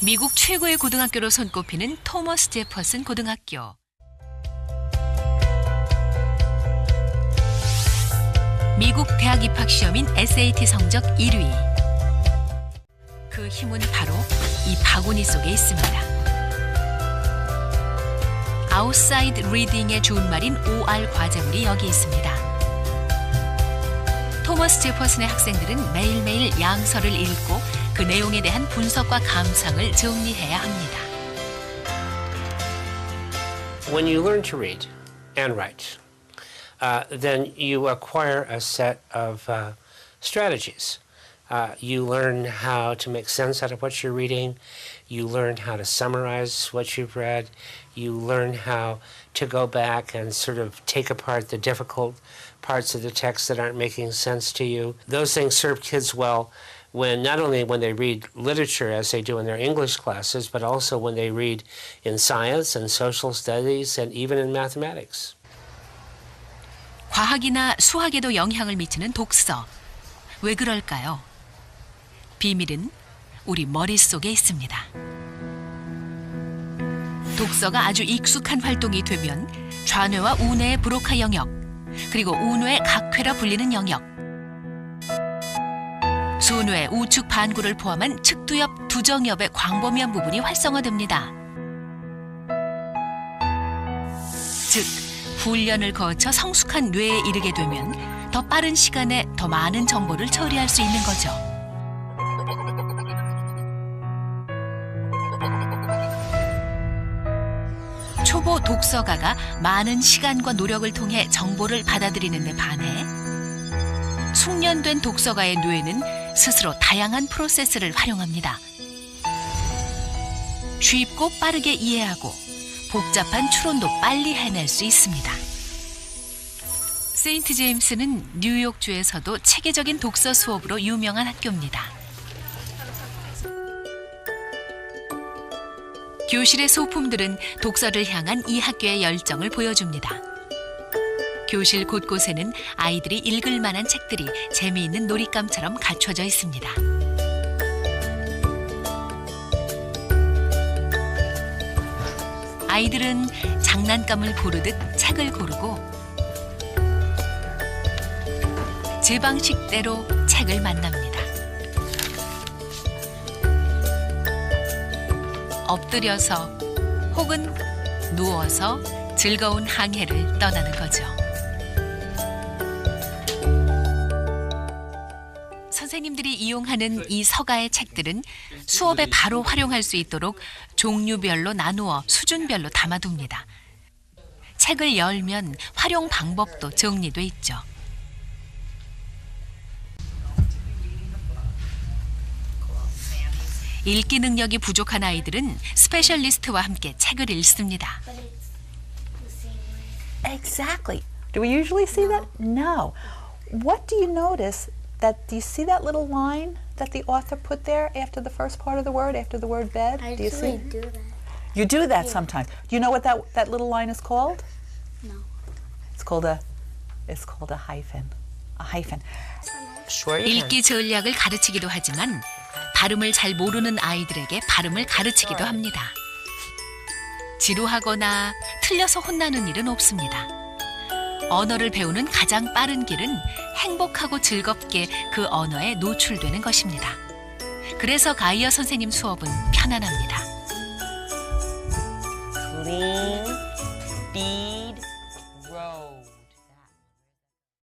미국 최고의 고등학교로 손꼽히는 토머스 제퍼슨 고등학교. 미국 대학 입학 시험인 SAT 성적 1위. 그 힘은 바로 이 바구니 속에 있습니다. 아웃사이드 리딩의 주운말인 OR 과제물이 여기 있습니다. 토머스 제퍼슨의 학생들은 매일매일 양서를 읽고 그 내용에 대한 분석과 감상을 정리해야 합니다. When you learn to read and write, uh, then you acquire a set of uh, strategies. Uh, you learn how to make sense out of what you're reading. You learn how to summarize what you've read. You learn how to go back and sort of take apart the difficult parts of the text that aren't making sense to you. Those things serve kids well when not only when they read literature as they do in their English classes, but also when they read in science and social studies and even in mathematics. 과학이나 수학에도 영향을 미치는 독서. 왜 그럴까요? 비밀은 우리 머릿속에 있습니다. 독서가 아주 익숙한 활동이 되면 좌뇌와 우뇌의 브로카 영역, 그리고 우뇌의 각회라 불리는 영역, 수뇌 우측 반구를 포함한 측두엽 두정엽의 광범위한 부분이 활성화됩니다. 즉, 훈련을 거쳐 성숙한 뇌에 이르게 되면 더 빠른 시간에 더 많은 정보를 처리할 수 있는 거죠. 초보 독서가가 많은 시간과 노력을 통해 정보를 받아들이는 데 반해 숙련된 독서가의 뇌는 스스로 다양한 프로세스를 활용합니다. 쉽고 빠르게 이해하고 복잡한 추론도 빨리 해낼 수 있습니다. 세인트 제임스는 뉴욕주에서도 체계적인 독서 수업으로 유명한 학교입니다. 교실의 소품들은 독서를 향한 이 학교의 열정을 보여줍니다. 교실 곳곳에는 아이들이 읽을 만한 책들이 재미있는 놀잇감처럼 갖춰져 있습니다. 아이들은 장난감을 고르듯 책을 고르고 제 방식대로 책을 만납니다. 엎드려서 혹은 누워서 즐거운 항해를 떠나는 거죠. 선생님들이 이용하는 이 서가의 책들은 수업에 바로 활용할 수 있도록 종류별로 나누어 수준별로 담아둡니다. 책을 열면 활용 방법도 정리돼 있죠. 읽기 능력이 부족한 아이들은 스페셜리스트와 함께 책을 읽습니다. Exactly. Do we usually see that? No. What do you notice that do you see that little line that the author put there after the first part of the word, after the word bed? I do you see? do that. You do that sometimes. Do you know what that that little line is called? No. It's called a it's called a hyphen. A hyphen. 읽기 전략을 가르치기도 하지만 발음을 잘 모르는 아이들에게 발음을 가르치기도 합니다. 지루하거나 틀려서 혼나는 일은 없습니다. 언어를 배우는 가장 빠른 길은 행복하고 즐겁게 그 언어에 노출되는 것입니다. 그래서 가이어 선생님 수업은 편안합니다.